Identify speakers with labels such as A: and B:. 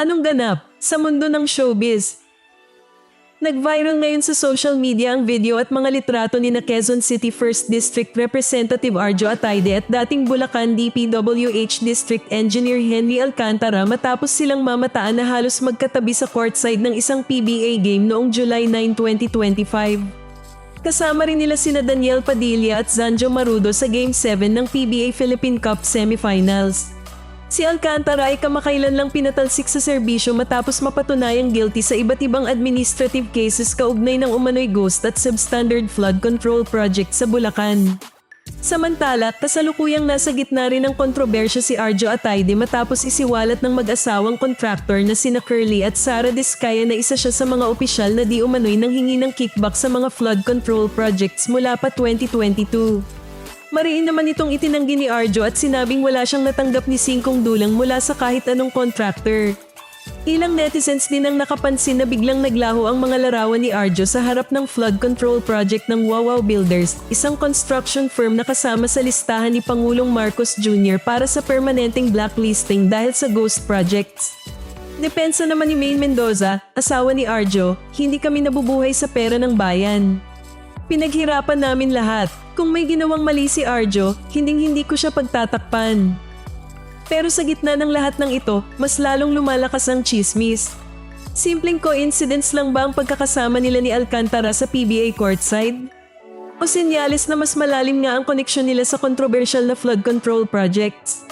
A: Anong ganap sa mundo ng showbiz? Nag-viral ngayon sa social media ang video at mga litrato ni na Quezon City 1st District Representative Arjo Atayde at dating Bulacan DPWH District Engineer Henry Alcantara matapos silang mamataan na halos magkatabi sa courtside ng isang PBA game noong July 9, 2025. Kasama rin nila sina Daniel Padilla at Zanjo Marudo sa Game 7 ng PBA Philippine Cup Semifinals. Si Alcantara ay kamakailan lang pinatalsik sa serbisyo matapos mapatunayang guilty sa iba't ibang administrative cases kaugnay ng umano'y ghost at substandard flood control project sa Bulacan. Samantala, kasalukuyang nasa gitna rin ng kontrobersya si Arjo Atayde matapos isiwalat ng mag-asawang contractor na sina Curly at Sara Diskaya na isa siya sa mga opisyal na di umano'y nanghingi ng kickback sa mga flood control projects mula pa 2022. Mariin naman itong itinanggi ni Arjo at sinabing wala siyang natanggap ni Singkong Dulang mula sa kahit anong contractor. Ilang netizens din ang nakapansin na biglang naglaho ang mga larawan ni Arjo sa harap ng flood control project ng Wawaw Builders, isang construction firm na kasama sa listahan ni Pangulong Marcos Jr. para sa permanenteng blacklisting dahil sa ghost projects. Depensa naman ni Maine Mendoza, asawa ni Arjo, hindi kami nabubuhay sa pera ng bayan. Pinaghirapan namin lahat. Kung may ginawang mali si Arjo, hinding-hindi ko siya pagtatakpan. Pero sa gitna ng lahat ng ito, mas lalong lumalakas ang chismis. Simpleng coincidence lang ba ang pagkakasama nila ni Alcantara sa PBA courtside? O senyales na mas malalim nga ang koneksyon nila sa controversial na flood control projects?